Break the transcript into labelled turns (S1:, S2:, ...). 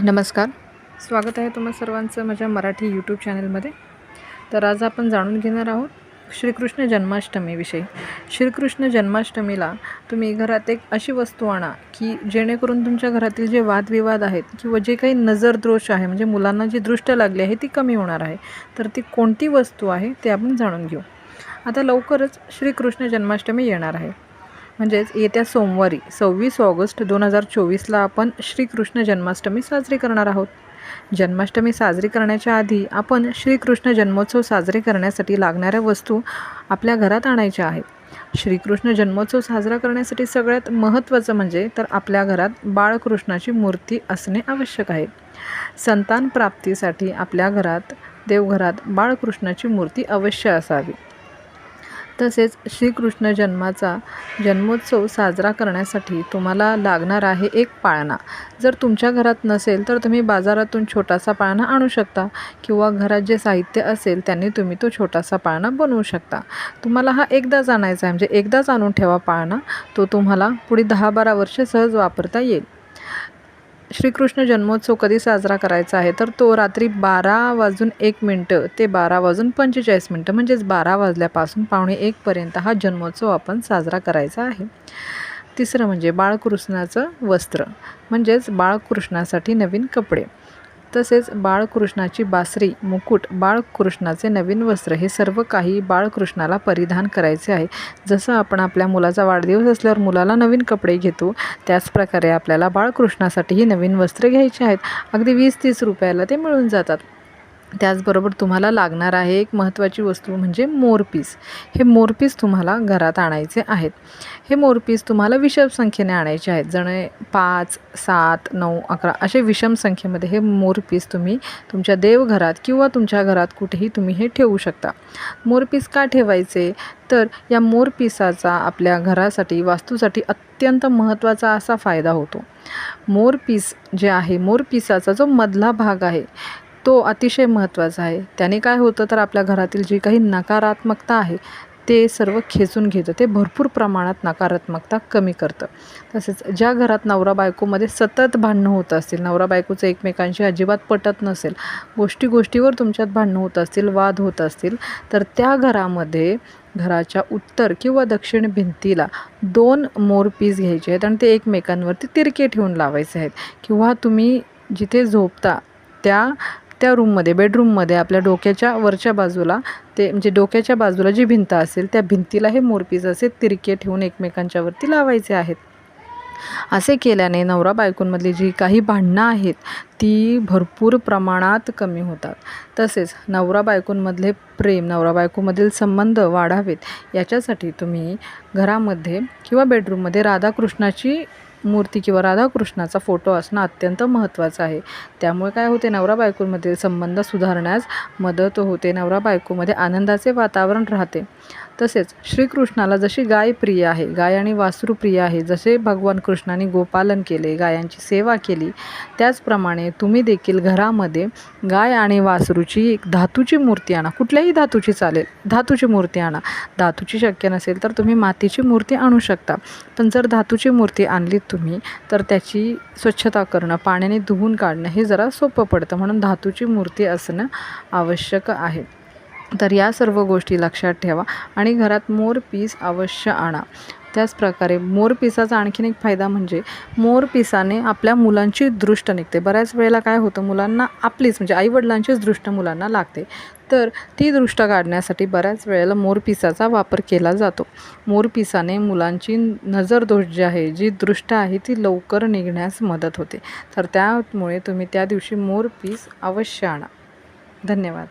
S1: नमस्कार. स्वागत आहे तुम्हा सर्वांचं माझ्या मराठी यूट्यूब चॅनलमध्ये तर आज आपण जाणून घेणार आहोत श्रीकृष्ण जन्माष्टमीविषयी. श्रीकृष्ण जन्माष्टमीला तुम्ही घरात एक अशी वस्तू आणा की जेणेकरून तुमच्या घरातील जे वादविवाद आहेत किंवा जे काही नजर दोष आहे म्हणजे मुलांना जी दृष्ट लागली आहे ती कमी होणार आहे. तर ती कोणती वस्तू आहे ते आपण जाणून घेऊ. आता लवकरच श्रीकृष्ण जन्माष्टमी येणार आहे. म्हणजेच येत्या सोमवारी सव्वीस ऑगस्ट दोन हजार चोवीसला आपण श्रीकृष्ण जन्माष्टमी साजरी करणार आहोत. जन्माष्टमी साजरी करण्याच्या आधी आपण श्रीकृष्ण जन्मोत्सव साजरे करण्यासाठी लागणाऱ्या वस्तू आपल्या घरात आणायच्या आहेत. श्रीकृष्ण जन्मोत्सव साजरा करण्यासाठी सगळ्यात महत्त्वाचं म्हणजे तर आपल्या घरात बाळकृष्णाची मूर्ती असणे आवश्यक आहे. संतान प्राप्तीसाठी आपल्या घरात देवघरात बाळकृष्णाची मूर्ती अवश्य असावी. तसेच श्रीकृष्ण जन्माचा जन्मोत्सव साजरा करण्यासाठी तुम्हाला लागणार आहे एक पाळणा. जर तुमच्या घरात नसेल तर तुम्ही बाजारातून छोटासा पाळणा आणू शकता किंवा घरात जे साहित्य असेल त्यांनी तुम्ही तो छोटासा पाळणा बनवू शकता. तुम्हाला हा एकदाच आणायचा आहे म्हणजे एकदाच आणून ठेवा पाळणा. तो तुम्हाला पुढे दहा बारा वर्ष सहज वापरता येईल. श्रीकृष्ण जन्मोत्सव कधी साजरा करायचा आहे? तर तो रात्री बारा वाजून एक मिनटं ते बारा वाजून पंचेचाळीस मिनटं म्हणजेच बारा वाजल्यापासून पावणे एकपर्यंत हा जन्मोत्सव आपण साजरा करायचा आहे. तिसरं म्हणजे बाळकृष्णाचं वस्त्र म्हणजेच बाळकृष्णासाठी नवीन कपडे. तसेच बाळकृष्णाची बासरी मुकुट बाळकृष्णाचे नवीन वस्त्र हे सर्व काही बाळकृष्णाला परिधान करायचे आहे. जसं आपण आपल्या मुलाचा वाढदिवस असल्यावर मुलाला नवीन कपडे घेतो त्याचप्रकारे आपल्याला बाळकृष्णासाठीही नवीन वस्त्र घ्यायचे आहेत. अगदी वीस तीस रुपयाला ते मिळून जातात. त्याचबरोबर तुम्हाला लागणार आहे एक महत्त्वाची वस्तू म्हणजे मोरपीस. हे मोरपीस तुम्हाला घरात आणायचे आहेत. हे मोरपीस तुम्हाला विषम संख्येने आणायचे आहेत. जणे पाच सात नऊ अकरा असे विषम संख्येमध्ये हे मोरपीस तुम्ही तुमच्या देवघरात किंवा तुमच्या घरात कुठेही तुम्ही हे ठेवू शकता. मोरपीस का ठेवायचे? तर या मोरपिसाचा आपल्या घरासाठी वास्तूसाठी अत्यंत महत्त्वाचा असा फायदा होतो. मोरपीस जे आहे मोरपिसाचा जो मधला भाग आहे तो अतिशय महत्त्वाचा आहे. त्याने काय होतं तर आपल्या घरातील जी काही नकारात्मकता आहे ते सर्व खेचून घेतं. ते भरपूर प्रमाणात नकारात्मकता कमी करतं. तसेच ज्या घरात नवरा बायकोमध्ये सतत भांडणं होत असतील नवरा बायकोचं एकमेकांशी अजिबात पटत नसेल गोष्टी गोष्टीवर तुमच्यात भांडणं होत असतील वाद होत असतील तर त्या घरामध्ये घराच्या उत्तर किंवा दक्षिण भिंतीला दोन मोर पीस घ्यायचे आहेत आणि ते एकमेकांवरती तिरके ठेवून लावायचे आहेत. किंवा तुम्ही जिथे झोपता त्या त्या रूममध्ये बेडरूममध्ये आपल्या डोक्याच्या वरच्या बाजूला ते म्हणजे डोक्याच्या बाजूला जी भिंत असेल त्या भिंतीला हे मोरपीस असे तिरके ठेवून एकमेकांच्यावरती लावायचे आहेत. असे केल्याने नवरा बायकोंमधली जी काही भांडणं आहेत ती भरपूर प्रमाणात कमी होतात. तसेच नवरा बायकोंमधले प्रेम नवरा बायकोमधील संबंध वाढावेत याच्यासाठी तुम्ही घरामध्ये किंवा बेडरूममध्ये राधाकृष्णाची मूर्ती किंवा राधाकृष्णाचा फोटो असणं अत्यंत महत्त्वाचं आहे. त्यामुळे काय होते नवरा बायकोंमधील संबंध सुधारण्यास मदत होते नवरा बायकोमध्ये आनंदाचे वातावरण राहते. तसेच श्रीकृष्णाला जशी गाय प्रिय आहे गाय आणि वासरू प्रिय आहे जसे भगवान कृष्णाने गोपालन केले गायांची सेवा केली त्याचप्रमाणे तुम्ही देखील घरामध्ये गाय आणि वासरूची एक धातूची मूर्ती आणा. कुठल्याही धातूची चालेल धातूची मूर्ती आणा. धातूची शक्य नसेल तर तुम्ही मातीची मूर्ती आणू शकता. पण जर धातूची मूर्ती आणली तुम्ही तर त्याची स्वच्छता करणं पाण्याने धुवून काढणं हे जरा सोपं पडतं. म्हणून धातूची मूर्ती असणं आवश्यक आहे. तर या सर्व गोष्टी लक्षात ठेवा. आणि घरात मोर पीस अवश्य आणा. त्याचप्रकारे मोरपिसाचा आणखीन एक फायदा म्हणजे मोरपिसाने आपल्या मुलांची दृष्ट निघते. बऱ्याच वेळेला काय होतं मुलांना आपलीच म्हणजे आईवडिलांचीच दृष्ट मुलांना लागते. तर ती दृष्ट काढण्यासाठी बऱ्याच वेळेला मोरपिसाचा वापर केला जातो. मोरपिसाने मुलांची नजर दोष जी आहे जी दृष्ट आहे ती लवकर निघण्यास मदत होते. तर त्यामुळे तुम्ही त्या दिवशी मोरपीस अवश्य आणा. धन्यवाद.